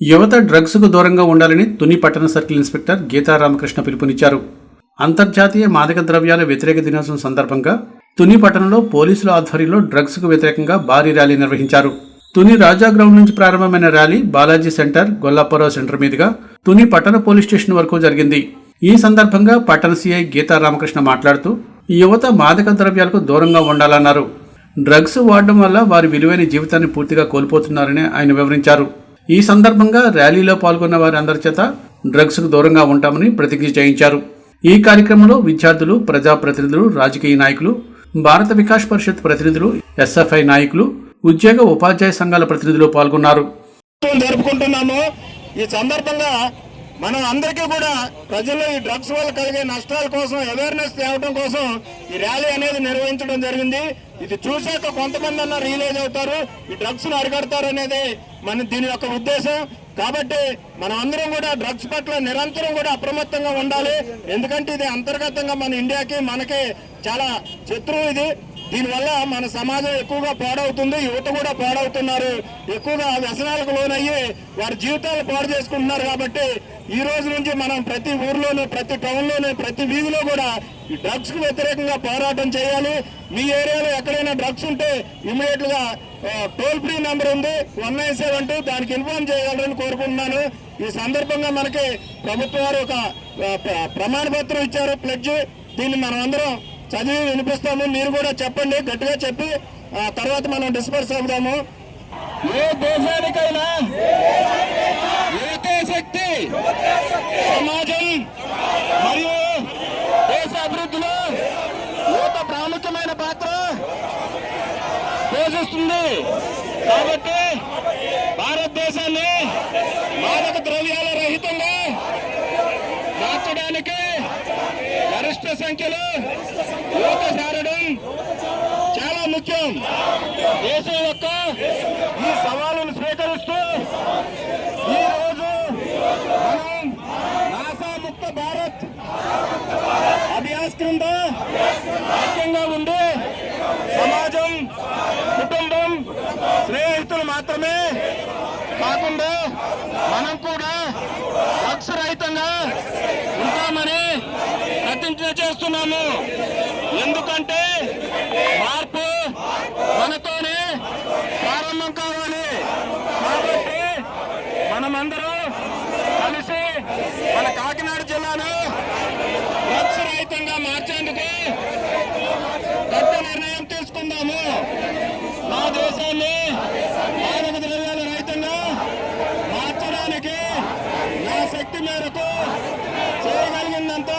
యువత డ్రగ్స్కు దూరంగా ఉండాలని తుని పట్టణ సర్కిల్ ఇన్స్పెక్టర్ గీతా రామకృష్ణ పిలుపునిచ్చారు. అంతర్జాతీయ మాదక ద్రవ్యాల వ్యతిరేక దినోత్సవం సందర్భంగా తుని పట్టణంలో పోలీసుల ఆధ్వర్యంలో డ్రగ్స్కు వ్యతిరేకంగా భారీ ర్యాలీ నిర్వహించారు. తుని రాజా గ్రౌండ్ నుంచి ప్రారంభమైన rally Balaji centre Gollapuram centre మీదుగా తుని పట్టణ పోలీస్ స్టేషన్ వరకు జరిగింది. ఈ సందర్భంగా పట్టణ సీఐ గీతా రామకృష్ణ మాట్లాడుతూ యువత మాదక ద్రవ్యాలకు దూరంగా ఉండాలన్నారు. డ్రగ్స్ వాడడం వల్ల వారి విలువైన జీవితాన్ని పూర్తిగా కోల్పోతున్నారని ఆయన వివరించారు. ఈ సందర్భంగా ర్యాలీలో పాల్గొన్న వారి అందరి చేత డ్రగ్స్కు దూరంగా ఉంటామని ప్రతిజ్ఞ చేయించారు. ఈ కార్యక్రమంలో విద్యార్థులు ప్రజాప్రతినిధులు రాజకీయ నాయకులు భారత వికాస్ పరిషత్ ప్రతినిధులు ఎస్ఎఫ్ఐ నాయకులు ఉద్యోగ ఉపాధ్యాయ సంఘాల ప్రతినిధులు పాల్గొన్నారు. జరుపుకుంటున్నాము. ఈ సందర్భంగా మనం అందరికీ కూడా ప్రజల్లో ఈ డ్రగ్స్ వల్ల కలిగే నష్టాల కోసం అవేర్నెస్ తేవడం కోసం ఈ ర్యాలీ అనేది నిర్వహించడం జరిగింది. ఇది చూశాక కొంతమంది అన్న రియలైజ్ అవుతారు ఈ డ్రగ్స్ను అరికడతారు అనేది మన దీని యొక్క ఉద్దేశం. కాబట్టి మనం అందరం కూడా డ్రగ్స్ పట్ల నిరంతరం కూడా అప్రమత్తంగా ఉండాలి. ఎందుకంటే ఇది అంతర్గతంగా మన ఇండియాకి మనకి చాలా శత్రువు ఇది. దీనివల్ల మన సమాజం ఎక్కువగా పాడవుతుంది యువత కూడా పాడవుతున్నారు. ఎక్కువగా వ్యసనాలకు లోనయ్యి వారి జీవితాలు పాడు చేసుకుంటున్నారు కాబట్టి ఈ రోజు నుంచి మనం ప్రతి ఊర్లోనూ ప్రతి టౌన్లోనూ ప్రతి వీధిలో కూడా ఈ డ్రగ్స్కు వ్యతిరేకంగా పోరాటం చేయాలి. మీ ఏరియాలో ఎక్కడైనా డ్రగ్స్ ఉంటే ఇమీడియట్గా టోల్ ఫ్రీ నెంబర్ ఉంది వన్ నైన్ సెవెన్ టూ దానికి ఇన్ఫార్మ్ చేయగలరని కోరుకుంటున్నాను. ఈ సందర్భంగా మనకి ప్రభుత్వం వారు ఒక ప్రమాణపత్రం ప్ర- ఇచ్చారు ప్లెడ్జ్. దీన్ని మనం అందరం చదివి వినిపిస్తాము. మీరు కూడా చెప్పండి గట్టిగా చెప్పి తర్వాత మనం డిస్పర్స్ అవుదాము. ఏ దేశానికైనా శక్తి సమాజం మరియు దేశ అభివృద్ధిలో యువత ప్రాముఖ్యమైన పాత్ర పోషిస్తుంది. కాబట్టి భారతదేశాన్ని మాదక ద్రవ్యాల రహితంగా మార్చడానికి గరిష్ట సంఖ్యలో యువత చేరడం చాలా ముఖ్యం. దేశం యొక్క ఈ సవాలును స్వీకరిస్తూ ఈ రోజు మనం నాసా ముక్త భారత్ అభ్యాస్ క్రింద ఐక్యంగా ఉండి సమాజం కుటుంబం స్నేహితులు మాత్రమే కాకుండా మనం కూడా డ్రగ్స్ రహితంగా ఉంటామని ప్రతిజ్ఞ చేస్తున్నాము. ఎందుకంటే మార్పు మనతోనే ప్రారంభం కావాలి. కాబట్టి మనమందరం కలిసి మన కాకినాడ జిల్లాను డ్రగ్స్ రహితంగా మార్చేందుకు గొప్ప నిర్ణయం తీసుకుందాము మా దేశాన్ని మానవ ద్రవ్యాల రహితంగా మార్చడానికి నా శక్తి మేరకు చేయగలిగిందంతా